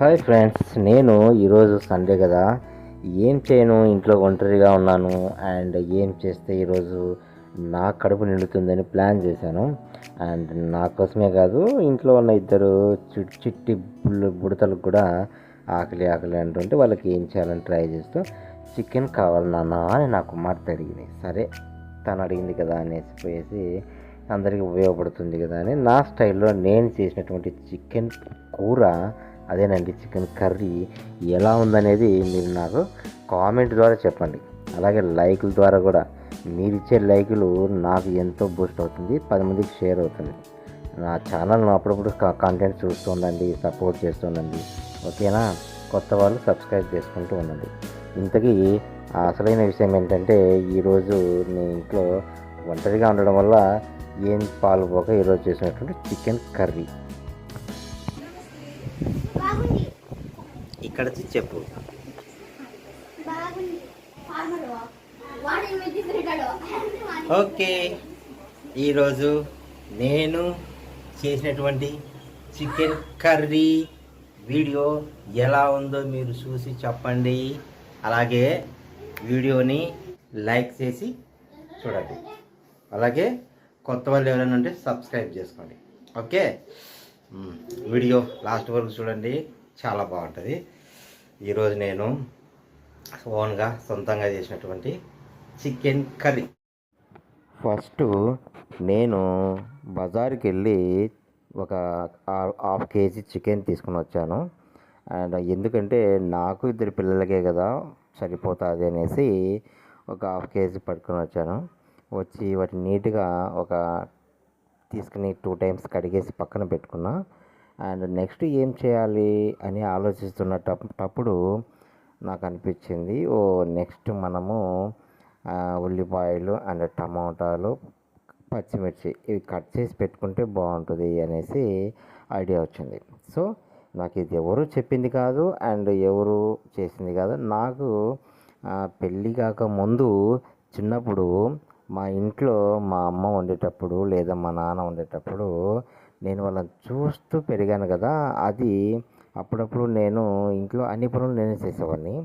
Hi friends నేను ఈరోజు Sunday కదా. ఏం చేయను? ఇంట్లో ఒంటరిగా ఉన్నాను. అండ్ ఏం చేస్తే ఈరోజు నా కడుపు నిండుతుందని ప్లాన్ చేశాను. అండ్ నా కోసమే కాదు ఇంట్లో ఉన్న ఇద్దరు చిట్ చిట్టి బుడతలకు కూడా ఆకలి ఆకలి అంటుంటే వాళ్ళకి ఏం చేయాలని ట్రై చేస్తూ చికెన్ కావాలి నాన్న అని నా కుమార్తె అడిగింది. సరే తను అడిగింది కదా అనేసి పోయేసి అందరికీ ఉపయోగపడుతుంది కదా అని నా స్టైల్లో నేను చేసినటువంటి చికెన్ కూర అదేనండి చికెన్ కర్రీ ఎలా ఉందనేది మీరు నాకు కామెంట్ ద్వారా చెప్పండి. అలాగే లైకుల ద్వారా కూడా మీరు ఇచ్చే లైకులు నాకు ఎంతో బూస్ట్ అవుతుంది పది మందికి షేర్ అవుతుంది. నా ఛానల్ను అప్పుడప్పుడు కంటెంట్ చూస్తుండండి సపోర్ట్ చేస్తుండండి ఓకేనా? కొత్త వాళ్ళు సబ్స్క్రైబ్ చేసుకుంటూ ఉండండి. ఇంతకీ అసలైన విషయం ఏంటంటే ఈరోజు నేను ఇంట్లో ఒంటరిగా ఉండడం వల్ల ఏం పాలుపోక ఈరోజు చేసినటువంటి చికెన్ కర్రీ. ఇక్కడ చెప్పు. ఓకే. ఈరోజు నేను చేసినటువంటి చికెన్ కర్రీ వీడియో ఎలా ఉందో మీరు చూసి చెప్పండి. అలాగే వీడియోని లైక్ చేసి చూడండి. అలాగే కొత్త వాళ్ళు ఎవరైనా ఉంటే సబ్స్క్రైబ్ చేసుకోండి. ఓకే? వీడియో లాస్ట్ వరకు చూడండి. చాలా బాగుంటుంది. ఈరోజు నేను ఓన్గా సొంతంగా చేసినటువంటి చికెన్ కర్రీ. ఫస్ట్ నేను బజార్కి వెళ్ళి ఒక హాఫ్ కేజీ చికెన్ తీసుకుని వచ్చాను. అండ్ ఎందుకంటే నాకు ఇద్దరు పిల్లలకే కదా సరిపోతుంది అనేసి ఒక హాఫ్ కేజీ పట్టుకొని వచ్చాను. వచ్చి వాటిని నీట్గా ఒక తీసుకుని టూ టైమ్స్ కడిగేసి పక్కన పెట్టుకున్నా. అండ్ నెక్స్ట్ ఏం చేయాలి అని ఆలోచిస్తున్నటప్పుడు నాకు అనిపించింది ఓ నెక్స్ట్ మనము ఉల్లిపాయలు అండ్ టమాటాలు పచ్చిమిర్చి ఇవి కట్ చేసి పెట్టుకుంటే బాగుంటుంది అనేసి ఐడియా వచ్చింది. సో నాకు ఇది ఎవరు చెప్పింది కాదు అండ్ ఎవరు చేసింది కాదు. నాకు పెళ్ళి కాక ముందు చిన్నప్పుడు మా ఇంట్లో మా అమ్మ వండేటప్పుడు లేదా మా నాన్న వండేటప్పుడు నేను వాళ్ళని చూస్తూ పెరిగాను కదా అది అప్పుడప్పుడు నేను ఇంట్లో అన్ని పనులు నేనే చేసేవాడిని.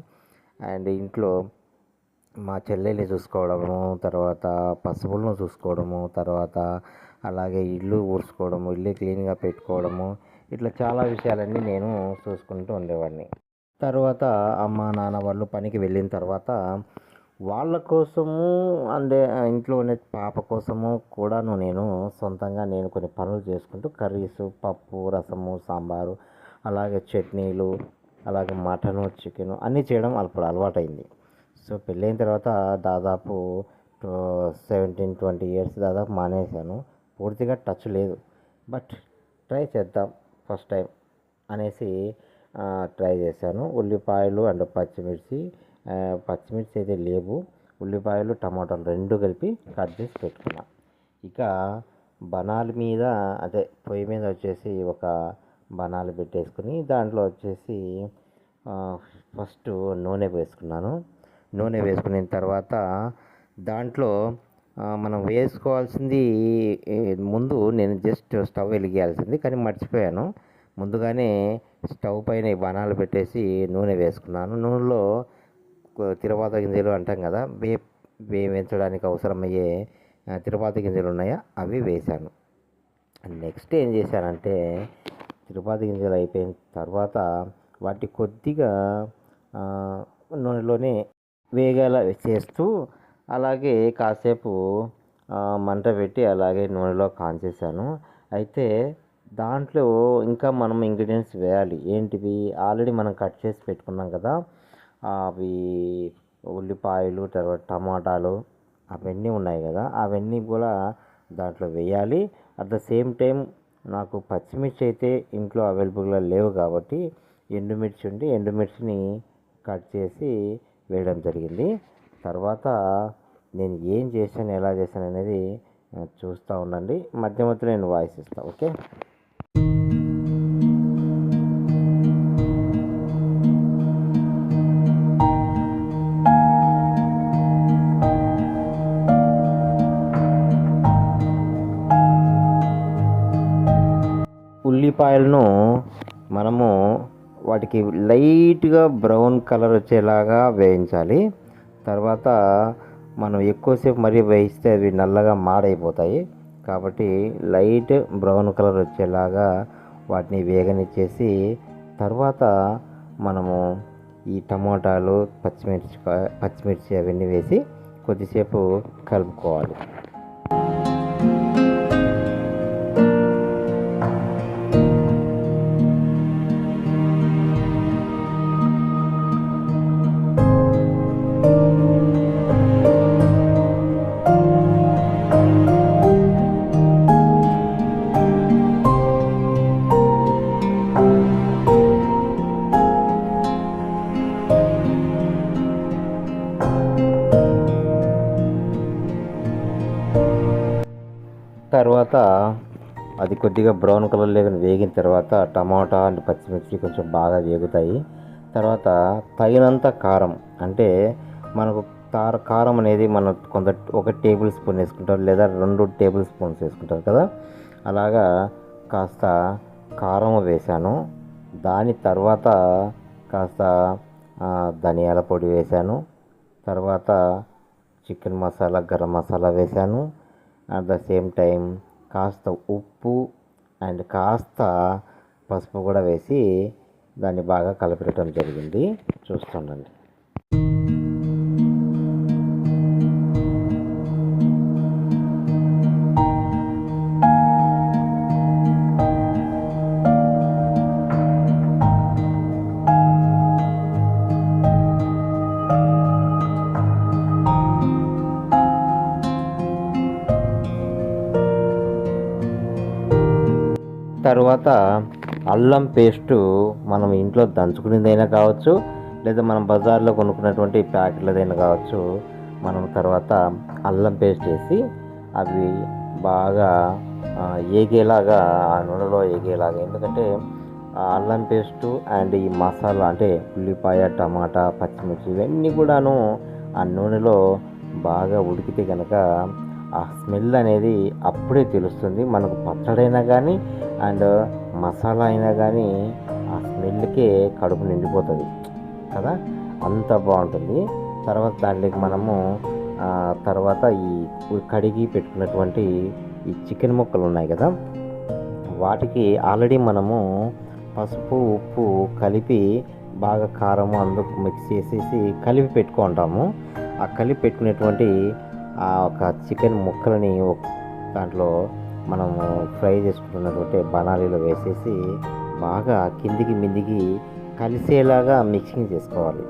అండ్ ఇంట్లో మా చెల్లెల్ని చూసుకోవడము తర్వాత పశువులను చూసుకోవడము తర్వాత అలాగే ఇల్లు ఊడ్చుకోవడము ఇల్లు క్లీన్గా పెట్టుకోవడము ఇట్లా చాలా విషయాలన్నీ నేను చూసుకుంటూ ఉండేవాడిని. తర్వాత అమ్మ నాన్న వాళ్ళు పనికి వెళ్ళిన తర్వాత వాళ్ళ కోసము అంటే ఇంట్లో ఉండే పాప కోసము కూడాను నేను సొంతంగా నేను కొన్ని పనులు చేసుకుంటూ కర్రీస్ పప్పు రసము సాంబారు అలాగే చట్నీలు అలాగే మటను చికెను అన్నీ చేయడం అప్పుడు అలవాటైంది. సో పెళ్ళైన తర్వాత దాదాపు సెవెంటీన్ ట్వంటీ ఇయర్స్ దాదాపు మానేశాను. పూర్తిగా టచ్ లేదు. బట్ ట్రై చేద్దాం ఫస్ట్ టైం అనేసి ట్రై చేశాను. ఉల్లిపాయలు అండ్ పచ్చిమిర్చి పచ్చిమిర్చి అయితే లేవు. ఉల్లిపాయలు టమాటాలు రెండు కలిపి కట్ చేసి పెట్టుకున్నా. ఇక బనాల మీద అదే పొయ్యి మీద వచ్చేసి ఒక బనాలు పెట్టేసుకుని దాంట్లో వచ్చేసి ఫస్ట్ నూనె వేసుకున్నాను. నూనె వేసుకున్న తర్వాత దాంట్లో మనం వేసుకోవాల్సింది ముందు నేను జస్ట్ స్టవ్ వెలిగేయాల్సింది కానీ మర్చిపోయాను. ముందుగానే స్టవ్ పైన ఈ బనాలు పెట్టేసి నూనె వేసుకున్నాను. నూనెలో తిరువాత గింజలు అంటాం కదా వే వేయించడానికి అవసరమయ్యే ఆ, గింజలు ఉన్నాయా? అవి వేశాను. నెక్స్ట్ ఏం చేశానంటే తిరుపతి గింజలు అయిపోయిన తర్వాత వాటి కొద్దిగా నూనెలోనే వేగేలా చేస్తూ అలాగే కాసేపు మంట పెట్టి అలాగే నూనెలో కాంచేశాను. అయితే దాంట్లో ఇంకా మనం ఇంగ్రీడియంట్స్ వేయాలి. ఏంటివి? ఆల్రెడీ మనం కట్ చేసి పెట్టుకున్నాం కదా అవి ఉల్లిపాయలు తర్వాత టమాటాలు అవన్నీ ఉన్నాయి కదా అవన్నీ కూడా దాంట్లో వేయాలి. అట్ ద సేమ్ టైం నాకు పచ్చిమిర్చి అయితే ఇంట్లో అవైలబుల్గా లేవు కాబట్టి ఎండుమిర్చి ఉండి ఎండుమిర్చిని కట్ చేసి వేయడం జరిగింది. తర్వాత నేను ఏం చేశాను ఎలా చేశాను అనేది చూస్తూ ఉండండి. మధ్య మధ్యలో నేను వాయిస్ ఇస్తాను ఓకే? ఉల్లిపాయలను మనము వాటికి లైట్గా బ్రౌన్ కలర్ వచ్చేలాగా వేయించాలి. తర్వాత మనం ఎక్కువసేపు మరీ వేయిస్తే అవి నల్లగా మాడైపోతాయి. కాబట్టి లైట్ బ్రౌన్ కలర్ వచ్చేలాగా వాటిని వేగనిచ్చేసి తర్వాత మనము ఈ టమోటాలు పచ్చిమిర్చి పచ్చిమిర్చి అవన్నీ వేసి కొద్దిసేపు కలుపుకోవాలి. కొద్దిగా బ్రౌన్ కలర్లో వేగిన తర్వాత టమాటా అండ్ పచ్చిమిర్చి కొంచెం బాగా వేగుతాయి. తర్వాత తగినంత కారం అంటే మనకు తార కారం అనేది మనం కొంత ఒక టేబుల్ స్పూన్ వేసుకుంటారు లేదా రెండు టేబుల్ స్పూన్స్ వేసుకుంటారు కదా. అలాగా కాస్త కారం వేశాను. దాని తర్వాత కాస్త ధనియాల పొడి వేశాను. తర్వాత చికెన్ మసాలా గరం మసాలా వేశాను. అట్ ద సేమ్ టైం కాస్త ఉప్పు అండ్ కాస్త పసుపు కూడా వేసి దాన్ని బాగా కలిపెట్టడం జరిగింది. చూస్తుండండి. తర్వాత అల్లం పేస్టు మనం ఇంట్లో దంచుకునేదైనా కావచ్చు లేదా మనం బజార్లో కొనుక్కున్నటువంటి ప్యాకెట్లదైనా కావచ్చు మనం తర్వాత అల్లం పేస్ట్ వేసి అవి బాగా ఏగేలాగా ఆ నూనెలో ఏగేలాగా. ఎందుకంటే ఆ అల్లం పేస్టు అండ్ ఈ మసాలా అంటే ఉల్లిపాయ టమాటా పచ్చిమిర్చి ఇవన్నీ కూడాను ఆ నూనెలో బాగా ఉడికితే కనుక ఆ స్మెల్ అనేది అప్పుడే తెలుస్తుంది. మనకు పచ్చడైనా కానీ అండ్ మసాలా అయినా కానీ ఆ స్మెల్కే కడుపు నిండిపోతుంది. కదా? అంత బాగుంటుంది. తర్వాత దాంట్లోకి మనము తర్వాత ఈ కడిగి పెట్టుకున్నటువంటి ఈ చికెన్ ముక్కలు ఉన్నాయి కదా? వాటికి ఆల్రెడీ మనము పసుపు ఉప్పు కలిపి బాగా కారము అందుకు మిక్స్ చేసేసి కలిపి పెట్టుకుంటాము. ఆ కలిపి పెట్టుకునేటువంటి ఆ ఒక చికెన్ ముక్కలని దాంట్లో మనము ఫ్రై చేసుకుంటున్నటువంటి బనాలీలో వేసేసి బాగా కిందికి మిందికి కలిసేలాగా మిక్సింగ్ చేసుకోవాలి.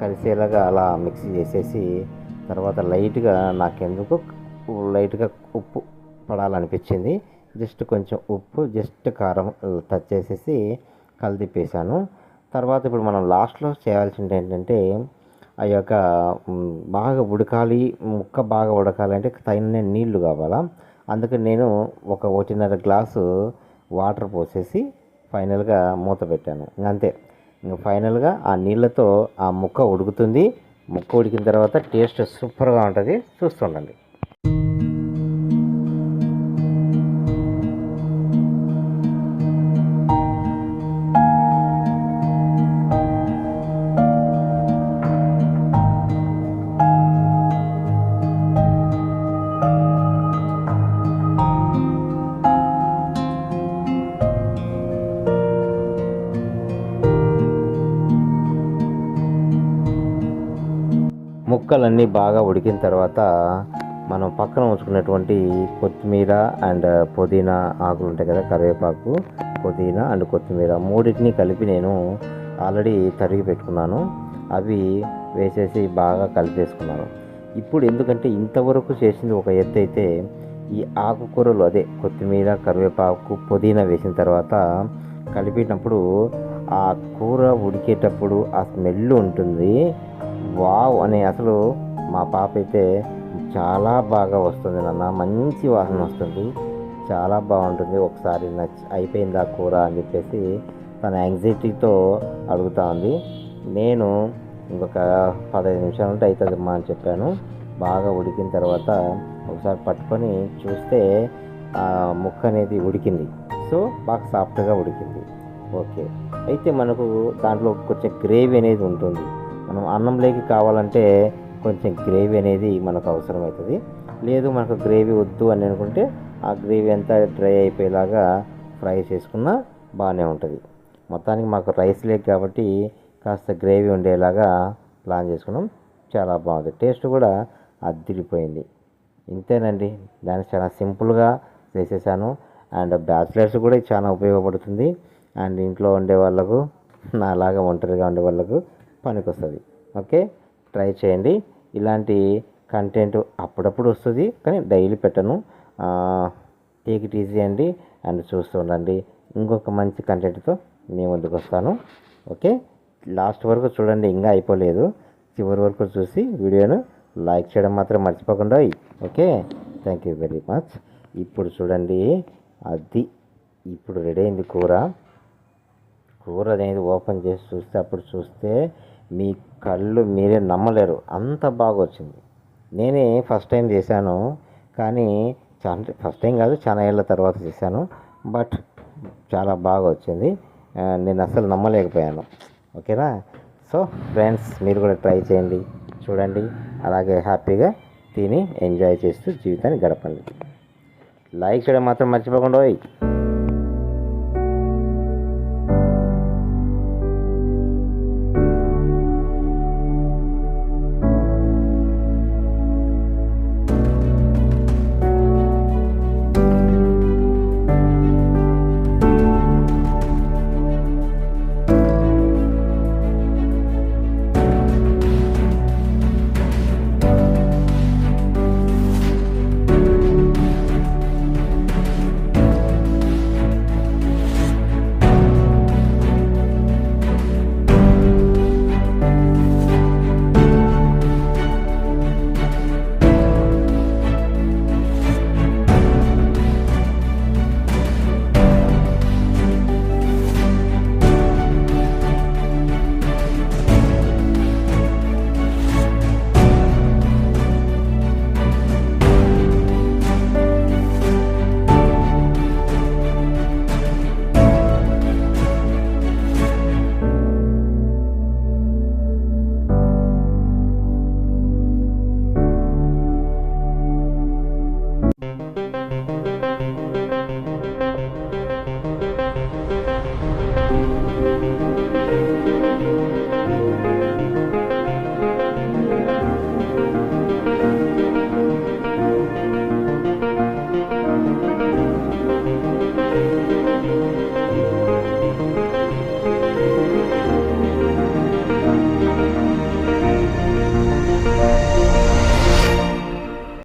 కలిసేలాగా అలా మిక్స్ చేసేసి తర్వాత లైట్గా నాకెందుకు లైట్గా ఉప్పు పడాలనిపించింది. జస్ట్ కొంచెం ఉప్పు జస్ట్ కారం టచ్ చేసేసి కలిదిప్పేసాను తర్వాత ఇప్పుడు మనం లాస్ట్లో చేయాల్సింది ఏంటంటే ఆ యొక్క బాగా ఉడకాలి ముక్క బాగా ఉడకాలి అంటే తగిన నీళ్ళు కావాలా? అందుకని నేను ఒక ఒకటిన్నర గ్లాసు వాటర్ పోసేసి ఫైనల్గా మూత పెట్టాను. అంతే ఇంక ఫైనల్గా ఆ నీళ్ళతో ఆ ముక్క ఉడుకుతుంది. ముక్క ఉడికిన తర్వాత టేస్ట్ సూపర్గా ఉంటుంది. చూస్తుండండి. ముక్కలన్నీ బాగా ఉడికిన తర్వాత మనం పక్కన ఉంచుకున్నటువంటి కొత్తిమీర అండ్ పుదీనా ఆకులు ఉంటాయి కదా కరివేపాకు పుదీనా అండ్ కొత్తిమీర మూడింటిని కలిపి నేను ఆల్రెడీ తరిగి పెట్టుకున్నాను. అవి వేసేసి బాగా కలిపేసుకున్నాను. ఇప్పుడు ఎందుకంటే ఇంతవరకు చేసింది ఒక ఎత్తు అయితే ఈ ఆకుకూరలు అదే కొత్తిమీర కరివేపాకు పుదీనా వేసిన తర్వాత కలిపేటప్పుడు ఆ కూర ఉడికేటప్పుడు ఆ స్మెల్ ఉంటుంది. వావ్ అని అసలు మా పాప అయితే చాలా బాగా వస్తుంది నాన్న. మంచి వాసన వస్తుంది. చాలా బాగుంటుంది. ఒకసారి నచ్చి అయిపోయిందా కూర అని చెప్పేసి తన యాంగ్జైటీతో అడుగుతా ఉంది. నేను ఇంకొక పదహైదు నిమిషాలు ఉంటే అవుతుందమ్మా అని చెప్పాను. బాగా ఉడికిన తర్వాత ఒకసారి పట్టుకొని చూస్తే ఆ ముక్క అనేది ఉడికింది. సో బాగా సాఫ్ట్గా ఉడికింది. ఓకే. అయితే మనకు దాంట్లో కొంచెం గ్రేవీ అనేది ఉంటుంది. మనం అన్నంలోకి కావాలంటే కొంచెం గ్రేవీ అనేది మనకు అవసరం అవుతుంది లేదు మనకు గ్రేవీ వద్దు అని అనుకుంటే ఆ గ్రేవీ అంతా డ్రై అయిపోయేలాగా ఫ్రై చేసుకున్నా బాగానే ఉంటుంది. మొత్తానికి మాకు రైస్ లేక్ కాబట్టి కాస్త గ్రేవీ ఉండేలాగా ప్లాన్ చేసుకున్నాం. చాలా బాగుంది. టేస్ట్ కూడా అద్దిరిపోయింది ఇంతేనండి. దాన్ని చాలా సింపుల్గా చేసేసాను. అండ్ బ్యాచిలర్స్ కూడా చాలా ఉపయోగపడుతుంది. అండ్ ఇంట్లో ఉండే వాళ్ళకు నాలాగా ఒంటరిగా ఉండే వాళ్ళకు పనికొస్తుంది. ఓకే? ట్రై చేయండి. ఇలాంటి కంటెంట్ అప్పుడప్పుడు వస్తుంది కానీ డైలీ పెట్టను. టేక్ ఇట్ ఈజీ అండి అండ్ చూస్తూ ఉండండి. ఇంకొక మంచి కంటెంట్తో మీ ముందుకు వస్తాను. ఓకే? లాస్ట్ వరకు చూడండి ఇంకా అయిపోలేదు. చివరి వరకు చూసి వీడియోను లైక్ చేయడం మాత్రం మర్చిపోకుండా okay? Thank you very much. ఇప్పుడు చూడండి అది ఇప్పుడు రెడీ అయింది కూర. కూర అనేది ఓపెన్ చేసి చూస్తే అప్పుడు చూస్తే మీ కళ్ళు మీరే నమ్మలేరు. అంత బాగా వచ్చింది నేనే ఫస్ట్ టైం చేశాను. కానీ చాలా ఫస్ట్ టైం కాదు చాలా ఏళ్ళ తర్వాత చేశాను. బట్ చాలా బాగా వచ్చింది నేను అసలు నమ్మలేకపోయాను. ఓకేనా? సో ఫ్రెండ్స్ మీరు కూడా ట్రై చేయండి. చూడండి. అలాగే హ్యాపీగా తిని ఎంజాయ్ చేస్తూ జీవితాన్ని గడపండి. లైక్ చేయడం మాత్రం మర్చిపోకుండా